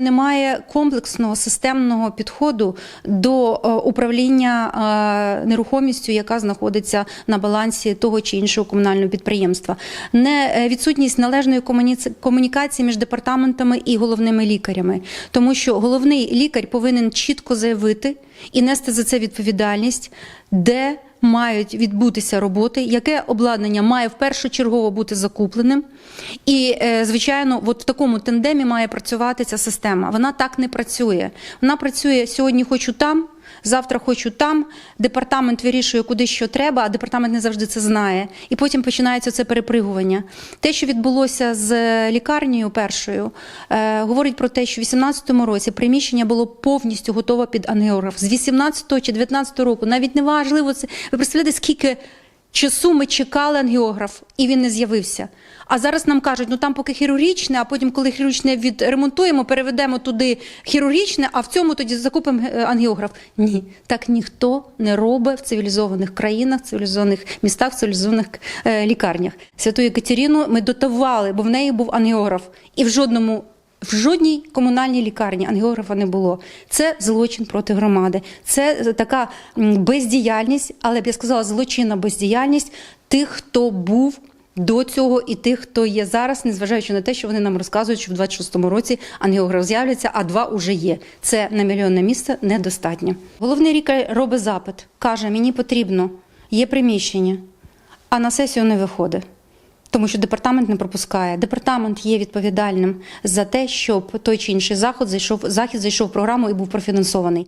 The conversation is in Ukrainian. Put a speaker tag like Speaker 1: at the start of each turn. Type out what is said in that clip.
Speaker 1: Немає комплексного системного підходу до е, управління е, нерухомістю, яка знаходиться на балансі того чи іншого комунального підприємства. Не е, відсутність належної комунікації між департаментами і головними лікарями, тому що головний лікар повинен чітко заявити і нести за це відповідальність, де мають відбутися роботи, яке обладнання має впершочергово бути закупленим. І, е, звичайно, от в такому тендемі має працювати ця система. Вона так не працює. Вона працює сьогодні, хочу там. Завтра хочу там, департамент вирішує, куди що треба, а департамент не завжди це знає. І потім починається це перепригування. Те, що відбулося з лікарнею першою, е, говорить про те, що в 2018 році приміщення було повністю готове під ангіограф. З 18 чи 19 року, навіть не важливо це. Ви представляєте, скільки часу ми чекали ангіограф, і він не з'явився. А зараз нам кажуть, ну там поки хірургічне, а потім, коли хірургічне відремонтуємо, переведемо туди хірургічне, а в цьому тоді закупимо е, ангіограф. Ні, так ніхто не робить в цивілізованих країнах, цивілізованих містах, цивілізованих е, лікарнях. Святу Екатерину ми дотували, бо в неї був ангіограф. І в жодному. В жодній комунальній лікарні ангіографа не було. Це злочин проти громади. Це така бездіяльність, але б я сказала, злочинна бездіяльність тих, хто був до цього, і тих, хто є зараз, незважаючи на те, що вони нам розказують, що в 26-му році ангіограф з'являться, а два уже є. Це на мільйонне місце недостатньо. Головний лікар робить запит, каже: мені потрібно, є приміщення, а на сесію не виходить. Тому що департамент не пропускає. Департамент є відповідальним за те, щоб той чи інший заход зайшов захід зайшов в програму і був профінансований.